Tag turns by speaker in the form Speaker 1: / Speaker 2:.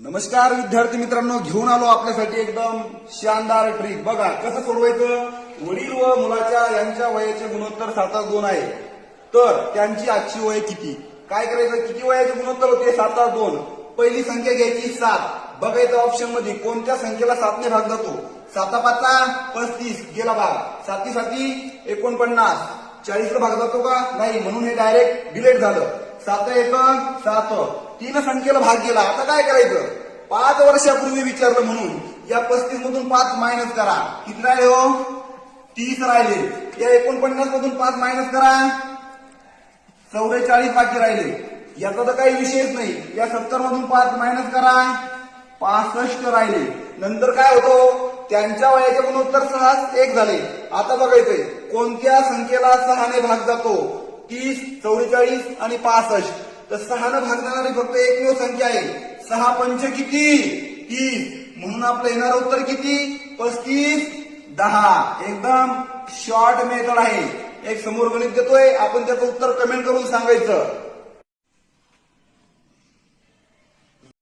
Speaker 1: नमस्कार विद्यार्थी मित्रांनो घेऊन आलो आपल्यासाठी एकदम शानदार ट्रिक बघा कसं सोडवायचं वडील व मुलाच्या यांच्या वयाचे गुणोत्तर सात दोन आहे. तर त्यांची आजची वय किती? काय करायचं? किती वयाचे गुणोत्तर होते? सात दोन. पहिली संख्या घ्यायची सात. बघायचं ऑप्शनमध्ये कोणत्या संख्येला सातने भाग जातो? साता पाचा पस्तीस. गेला भाग. साती साती एकोणपन्नास. चाळीसला भाग जातो का? नाही म्हणून हे डायरेक्ट डिलेट झालं. सात एक सात. तीन संख्येला भाग गेला आता काय करायचं? पाच वर्षापूर्वी विचारलं म्हणून या पस्तीस मधून पाच मायनस करा. किती राहिले हो? तीस राहिले. या एकोणपन्नास मधून पाच मायनस करा. चौवेचाळीस बाकी राहिले. याचा तर काही विषयच नाही. या सत्तर मधून पाच मायनस करा. पासष्ट राहिले. नंतर काय होतो? त्यांच्या वयाचे गुणोत्तर सहा एक झाले. आता बघायचंय कोणत्या संख्येला सहाने भाग जातो? तीस चौवेचाळीस आणि पासष्ट. तर सहानं भाग जाणारी फक्त एकमेव संख्या आहे. सहा पंच किती? तीस. म्हणून आपलं येणार उत्तर किती? पस्तीस दहा. एकदम शॉर्ट मेथड आहे. एक समोर गणित देतोय आपण त्याचं उत्तर कमेंट करून सांगायचं.